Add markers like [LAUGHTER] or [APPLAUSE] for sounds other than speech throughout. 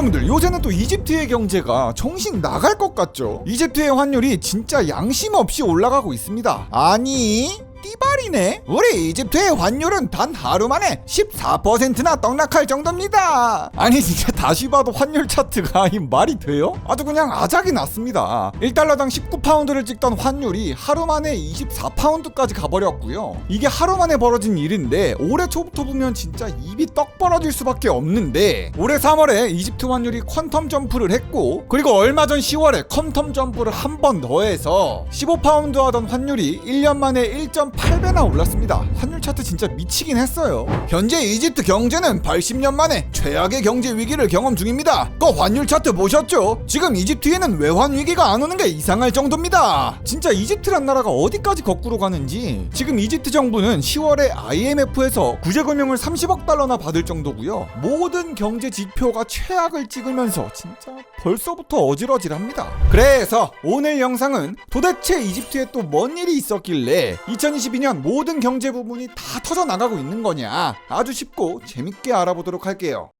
여러분들 요새는 또 이집트의 경제가 정신 나갈 것 같죠? 이집트의 환율이 진짜 양심 없이 올라가고 있습니다. 아니 띠발이네. 우리 이집트의 환율은 단 하루 만에 14%나 떡락할 정도입니다. 아니 진짜 다시 봐도 환율 차트가 이 말이 돼요? 아주 그냥 아작이 났습니다. 1달러당 19파운드를 찍던 환율이 하루 만에 24파운드까지 가버렸고요. 이게 하루 만에 벌어진 일인데 올해 초부터 보면 진짜 입이 떡 벌어질 수밖에 없는데 올해 3월에 이집트 환율이 퀀텀 점프를 했고 그리고 얼마 전 10월에 퀀텀 점프를 한 번 더해서 15파운드 하던 환율이 1년 만에 1.8배나 올랐습니다. 환율 차트 진짜 미치긴 했어요. 현재 이집트 경제는 80년 만에 최악의 경제 위기를 경험 중입니다. 그 환율 차트 보셨죠? 지금 이집트에는 외환 위기가 안 오는 게 이상할 정도입니다. 진짜 이집트란 나라가 어디까지 거꾸로 가는지 지금 이집트 정부는 10월에 IMF에서 구제금융을 30억 달러나 받을 정도고요. 모든 경제 지표가 최악을 찍으면서 진짜 벌써부터 어질어질합니다. 그래서 오늘 영상은 도대체 이집트에 또 뭔 일이 있었길래 2022년 모든 경제 부분이 다 터져 나가고 있는 거냐 아주 쉽고 재밌게 알아보도록 할게요.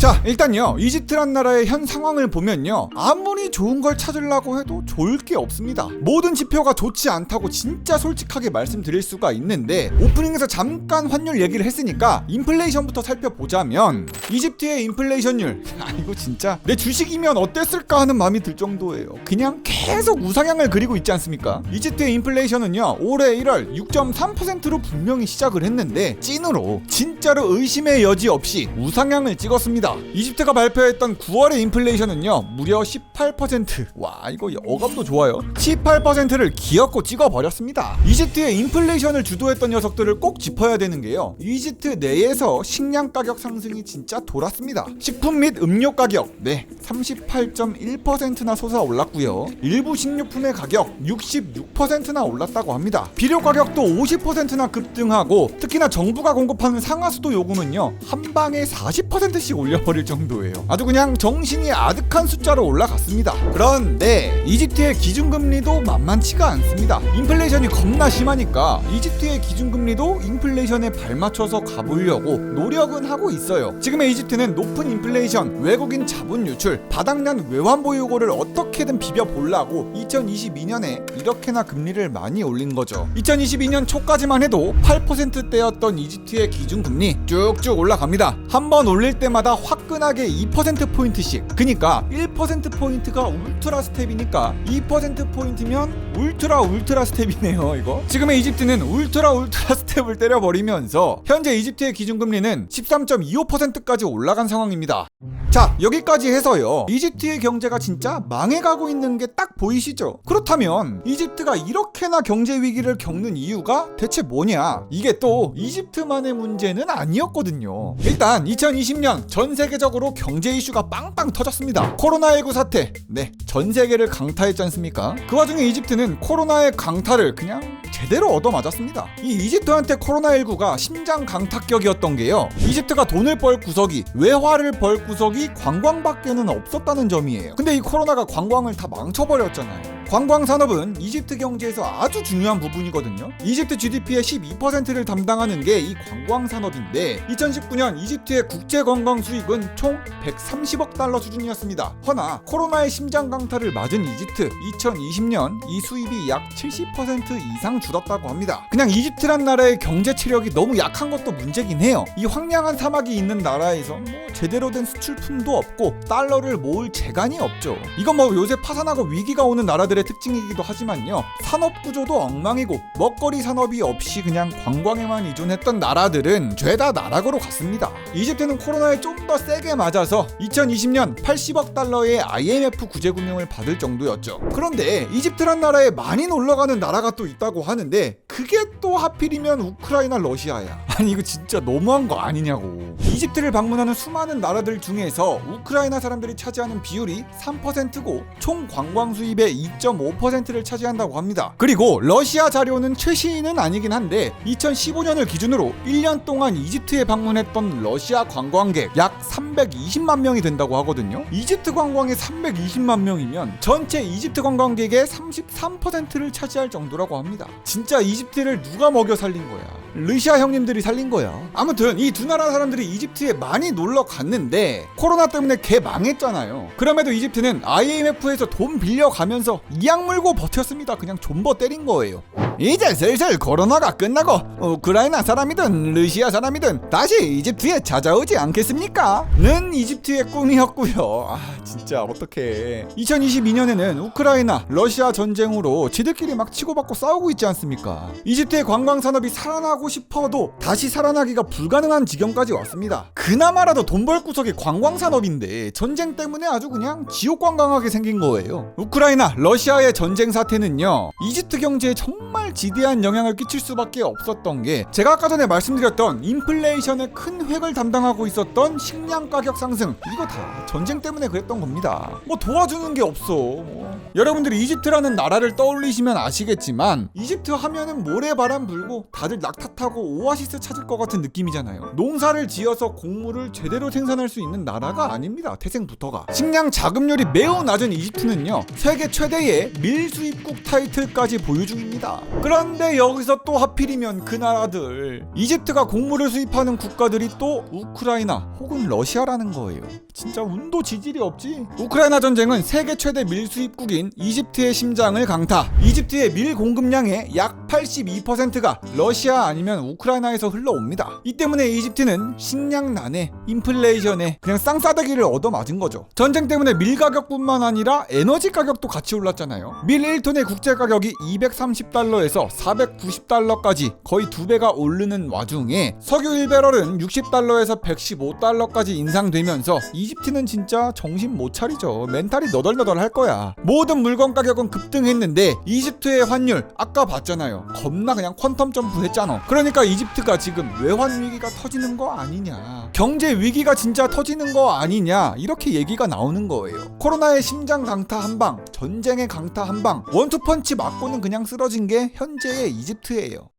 자 일단요. 이집트란 나라의 현 상황을 보면요. 아무리 좋은 걸 찾으려고 해도 좋을 게 없습니다. 모든 지표가 좋지 않다고 진짜 솔직하게 말씀드릴 수가 있는데 오프닝에서 잠깐 환율 얘기를 했으니까 인플레이션부터 살펴보자면 이집트의 인플레이션율. [LAUGHS] 아 이거 진짜. 내 주식이면 어땠을까 하는 마음이 들 정도예요. 그냥 계속 우상향을 그리고 있지 않습니까? 이집트의 인플레이션은요 올해 1월 6.3%로 분명히 시작을 했는데 찐으로 진짜로 의심의 여지 없이 우상향을 찍었습니다 이집트가 발표했던 9월의 인플레이션은요 무려 18%와 이거 어감도 좋아요. 18%를 기어코 찍어버렸습니다. 이집트의 인플레이션을 주도했던 녀석들을 꼭 짚어야 되는 게요 이집트 내에서 식량 가격 상승이 진짜 돌았습니다. 식품 및 음료 가격 네 38.1%나 솟아 올랐고요. 일부 식료품의 가격 66%나 올랐다고 합니다. 비료 가격도 50%나 급등하고 특히나 정부가 공급하는 상하수도 요금은요 한 방에 40%씩 올려 버릴 정도예요. 아주 그냥 정신이 아득한 숫자로 올라갔습니다. 그런데 이집트의 기준금리도 만만치가 않습니다. 인플레이션이 겁나 심하니까 이집트의 기준금리도 인플레이션에 발맞춰서 가보려고 노력은 하고 있어요. 지금의 이집트는 높은 인플레이션 외국인 자본 유출 바닥난 외환 보유고를 어떻게든 비벼보려고 2022년에 이렇게나 금리를 많이 올린 거죠. 2022년 초까지만 해도 8%대였던 이집트의 기준금리 쭉쭉 올라갑니다. 한 번 올릴 때마다 화끈하게 2%포인트씩. 그니까 1% 포인트가 울트라 스텝이니까 2%포인트면 울트라 울트라 스텝이네요 이거. 지금의 이집트는 울트라 울트라 [LAUGHS] 스텝을 때려버리면서 현재 이집트의 기준금리는 13.25%까지 올라간 상황입니다. 자 여기까지 해서요. 이집트의 경제가 진짜 망해가고 있는 게 딱 보이시죠? 그렇다면 이집트가 이렇게나 경제 위기를 겪는 이유가 대체 뭐냐? 이게 또 이집트만의 문제는 아니었거든요. 일단 2020년 전 세계적으로 경제 이슈가 빵빵 터졌습니다. 코로나 19 사태. 네 전 세계를 강타했지 않습니까? 그 와중에 이집트는 코로나의 강타를 그냥 제대로 얻어맞았습니다. 이 이집트한테 코로나19가 심장 강타격이었던 게요. 이집트가 돈을 벌 구석이 외화를 벌 구석이 관광밖에는 없었다는 점이에요. 근데 이 코로나가 관광을 다 망쳐버렸잖아요 관광 산업은 이집트 경제에서 아주 중요한 부분이거든요. 이집트 GDP의 12%를 담당하는 게 이 관광 산업인데 2019년 이집트의 국제 관광 수익은 총 130억 달러 수준이었습니다. 허나 코로나의 심장 강타를 맞은 이집트 2020년 이 수입이 약 70% 이상 줄었다고 합니다. 그냥 이집트란 나라의 경제 체력이 너무 약한 것도 문제긴 해요. 이 황량한 사막이 있는 나라에서 뭐 제대로 된 수출품도 없고 달러를 모을 재간이 없죠. 이건 뭐 요새 파산하고 위기가 오는 나라들의 특징이기도 하지만요. 산업 구조도 엉망이고 먹거리 산업이 없이 그냥 관광에만 의존했던 나라들은 죄다 나락으로 갔습니다. 이집트는 코로나에 좀 더 세게 맞아서 2020년 80억 달러의 IMF 구제금융을 받을 정도였죠. 그런데 이집트란 나라에 많이 놀러가는 나라가 또 있다고 하는데 그게 또 하필이면 우크라이나 러시아야. 아니 이거 진짜 너무한 거 아니냐고. 이집트를 방문하는 수많은 나라들 중에서 우크라이나 사람들이 차지하는 비율이 3%고 총 관광 수입의 2.5%를 차지한다고 합니다. 그리고 러시아 자료는 최신은 아니긴 한데 2015년을 기준으로 1년 동안 이집트에 방문했던 러시아 관광객 약 320만 명이 된다고 하거든요. 이집트 관광의 320만 명이면 전체 이집트 관광객의 33%를 차지할 정도라고 합니다. 진짜 이집트를 누가 먹여 살린 거야? 러시아 형님들이 살린 거야. 아무튼 이 두 나라 사람들이 이집트에 많이 놀러 갔는데 코로나 때문에 개 망했잖아요. 그럼에도 이집트는 IMF에서 돈 빌려가면서 이악 물고 버텼습니다. 그냥 존버 때린 거예요. 이제 슬슬 코로나가 끝나고 우크라이나 사람이든 러시아 사람이든 다시 이집트에 찾아오지 않겠습니까? 는 이집트의 꿈이었고요. 아 진짜 어떡해. 2022년에는 우크라이나 러시아 전쟁으로 지들끼리 막 치고받고 싸우고 있지 않습니까? 이집트의 관광 산업이 살아나고 싶어도 다시 살아나기가 불가능한 지경까지 왔습니다. 그나마라도 돈 벌 구석이 관광 산업인데 전쟁 때문에 아주 그냥 지옥 관광하게 생긴 거예요. 우크라이나 러시아의 전쟁 사태는요. 이집트 경제에 정말 지대한 영향을 끼칠 수밖에 없었던 게 제가 아까 전에 말씀드렸던 인플레이션의 큰 획을 담당하고 있었던 식량 가격 상승 이거 다 전쟁 때문에 그랬던 겁니다. 뭐 도와주는 게 없어. 뭐. 여러분들이 이집트라는 나라를 떠올리시면 아시겠지만 이집트 하면은 모래바람 불고 다들 낙타 타고 오아시스 찾을 것 같은 느낌이잖아요. 농사를 지어서 곡물을 제대로 생산할 수 있는 나라가 아닙니다. 태생부터가. 식량 자급률이 매우 낮은 이집트는요. 세계 최대의 밀수입국 타이틀까지 보유 중입니다. 그런데 여기서 또 하필이면 그 나라들 이집트가 곡물을 수입하는 국가들이 또 우크라이나 혹은 러시아라는 거예요. 진짜 운도 지질이 없지. 우크라이나 전쟁은 세계 최대 밀수입국인 이집트의 심장을 강타. 이집트의 밀 공급량의 약 82%가 러시아 아니면 우크라이나에서 흘러옵니다. 이 때문에 이집트는 식량난에 인플레이션에 그냥 쌍싸대기를 얻어맞은 거죠. 전쟁 때문에 밀 가격뿐만 아니라 에너지 가격도 같이 올랐잖아요. 밀 1톤의 국제 가격이 230달러에서 490달러까지 거의 두 배가 오르는 와중에 석유 1배럴은 60달러에서 115달러까지 인상되면서 이집트는 진짜 정신 못 차리죠. 멘탈이 너덜너덜 할 거야. 모든 물건 가격은 급등했는데 이집트의 환율 아까 봤잖아요. 겁나 그냥 퀀텀 점프 했잖아. 그러니까 이집트가 지금 외환 위기가 터지는 거 아니냐. 경제 위기가 진짜 터지는 거 아니냐. 이렇게 얘기가 나오는 거예요. 코로나의 심장 강타 한 방, 전쟁의 강타 한 방, 원투펀치 맞고는 그냥 쓰러진 게 현재의 이집트예요.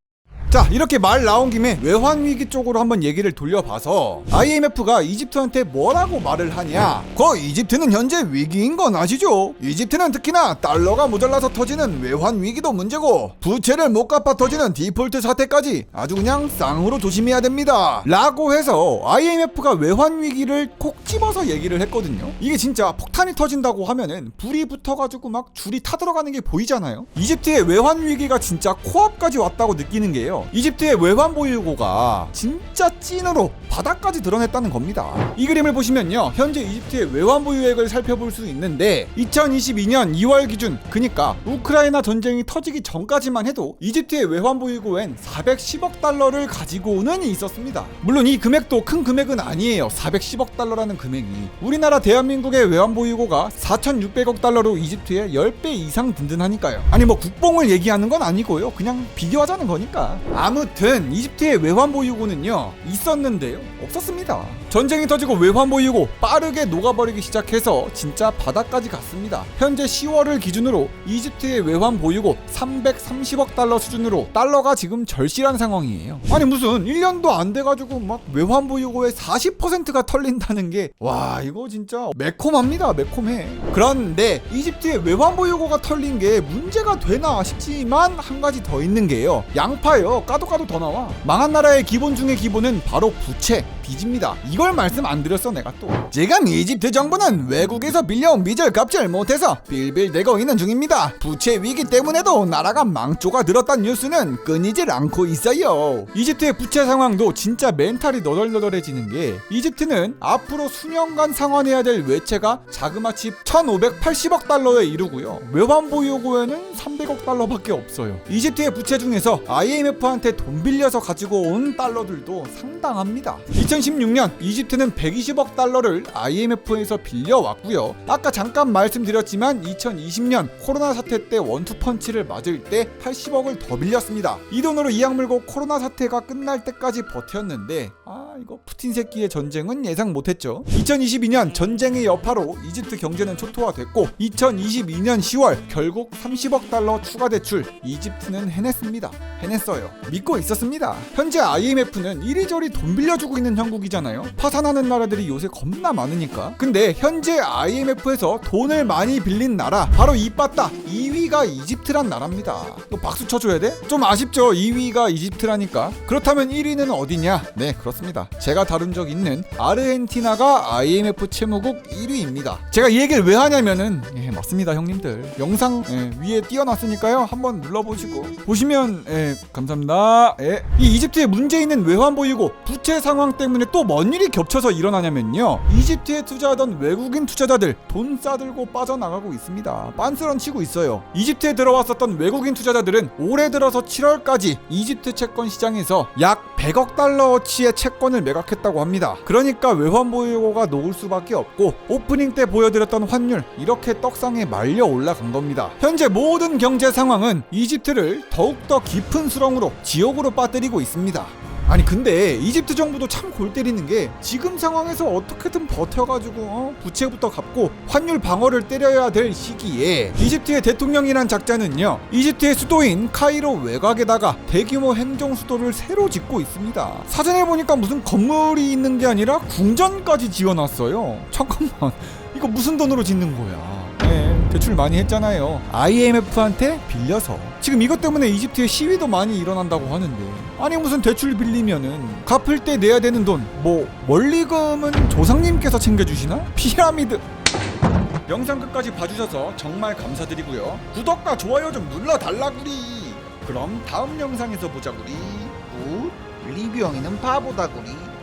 자 이렇게 말 나온 김에 외환 위기 쪽으로 한번 얘기를 돌려봐서 IMF가 이집트한테 뭐라고 말을 하냐. 그 이집트는 현재 위기인 건 아시죠? 이집트는 특히나 달러가 모자라서 터지는 외환 위기도 문제고 부채를 못 갚아 터지는 디폴트 사태까지 아주 그냥 쌍으로 조심해야 됩니다. 라고 해서 IMF가 외환 위기를 콕 집어서 얘기를 했거든요. 이게 진짜 폭탄이 터진다고 하면은 불이 붙어가지고 막 줄이 타들어가는 게 보이잖아요. 이집트의 외환 위기가 진짜 코앞까지 왔다고 느끼는 게요 이집트의 외환 보유고가 진짜 찐으로 바닥까지 드러냈다는 겁니다. 이 그림을 보시면요. 현재 이집트의 외환 보유액을 살펴볼 수 있는데 2022년 2월 기준 그니까 우크라이나 전쟁이 터지기 전까지만 해도 이집트의 외환 보유고엔 410억 달러를 가지고는 있었습니다. 물론 이 금액도 큰 금액은 아니에요. 410억 달러라는 금액이 우리나라 대한민국의 외환 보유고가 4,600억 달러로 이집트의 10배 이상 든든하니까요. 아니 뭐 국뽕을 얘기하는 건 아니고요. 그냥 비교하자는 거니까. 아무튼 이집트의 외환 보유고는요 있었는데요 없었습니다. 전쟁이 터지고 외환 보유고 빠르게 녹아버리기 시작해서 진짜 바닥까지 갔습니다. 현재 10월을 기준으로 이집트의 외환 보유고 330억 달러 수준으로 달러가 지금 절실한 상황이에요. 아니 무슨 1년도 안 돼가지고 막 외환 보유고의 40%가 털린다는 게 와 이거 진짜 매콤합니다 매콤해. 그런데 이집트의 외환 보유고가 털린 게 문제가 되나 싶지만 한 가지 더 있는 게요 양파요 까도 까도 더 나와. 망한 나라의 기본 중의 기본은 바로 부채 빚입니다. 이걸 말씀 안 드렸어 내가 또. 지금 이집트 정부는 외국에서 빌려온 빚을 갚질 못해서 빌빌 대고 있는 중입니다. 부채 위기 때문에도 나라가 망조가 들었다는 뉴스는 끊이질 않고 있어요. 이집트의 부채 상황도 진짜 멘탈이 너덜너덜해지는 게 이집트는 앞으로 수년간 상환해야 될 외채가 자그마치 1,580억 달러에 이르고요. 외환 보유고에는 300억 달러밖에 없어요. 이집트의 부채 중에서 IMF한테 돈 빌려서 가지고 온 달러들도 상당합니다. 2016년 이집트는 120억 달러를 IMF에서 빌려왔고요. 아까 잠깐 말씀드렸지만 2020년 코로나 사태 때 원투펀치를 맞을 때 80억을 더 빌렸습니다. 이 돈으로 이 악 물고 코로나 사태가 끝날 때까지 버텼는데 아 이거 푸틴 새끼의 전쟁은 예상 못했죠. 2022년 전쟁의 여파로 이집트 경제는 초토화됐고 2022년 10월 결국 30억 달러 추가 대출 이집트는 해냈습니다. 해냈어요. 믿고 있었습니다. 현재 IMF는 이리저리 돈 빌려주고 있는 형국이잖아요. 파산하는 나라들이 요새 겁나 많으니까. 근데 현재 IMF에서 돈을 많이 빌린 나라 바로 이빠따 2위가 2위가 이집트란 나라입니다. 또 박수 쳐줘야 돼? 좀 아쉽죠? 2위가 이집트라니까. 그렇다면 1위는 어디냐? 네, 그렇습니다. 제가 다룬 적 있는 아르헨티나가 IMF 채무국 1위입니다. 제가 이 얘기를 왜 하냐면은 예, 맞습니다, 형님들. 영상 예, 위에 띄워놨으니까요. 한번 눌러보시고 보시면 예, 감사합니다. 예. 이 이집트에 문제 있는 외환 보유고 부채 상황 때문에 또 뭔 일이 겹쳐서 일어나냐면요. 이집트에 투자하던 외국인 투자자들 돈 싸들고 빠져나가고 있습니다. 빤스런 치고 있어요. 이집트에 들어왔었던 외국인 투자자들은 올해 들어서 7월까지 이집트 채권 시장에서 약 100억 달러어치의 채권을 매각했다고 합니다. 그러니까 외환 보유고가 녹을 수밖에 없고 오프닝 때 보여드렸던 환율 이렇게 떡상에 말려 올라간 겁니다. 현재 모든 경제 상황은 이집트를 더욱더 깊은 수렁으로 지옥으로 빠뜨리고 있습니다. 아니 근데 이집트 정부도 참 골 때리는 게 지금 상황에서 어떻게든 버텨가지고 어? 부채부터 갚고 환율 방어를 때려야 될 시기에 이집트의 대통령이란 작자는요 이집트의 수도인 카이로 외곽에다가 대규모 행정 수도를 새로 짓고 있습니다 사전에 보니까 무슨 건물이 있는 게 아니라 궁전까지 지어놨어요 [LAUGHS] 잠깐만 이거 무슨 돈으로 짓는 거야 네, 대출 많이 했잖아요. IMF한테 빌려서. 지금 이것 때문에 이집트에 시위도 많이 일어난다고 하는데. 아니 무슨 대출 빌리면은 갚을 때 내야 되는 돈, 뭐 원리금은 조상님께서 챙겨주시나? 피라미드. 영상 끝까지 봐주셔서 정말 감사드리고요. 구독과 좋아요 좀 눌러달라구리. 그럼 다음 영상에서 보자구리. 굿. 리뷰 형이는 바보다구리.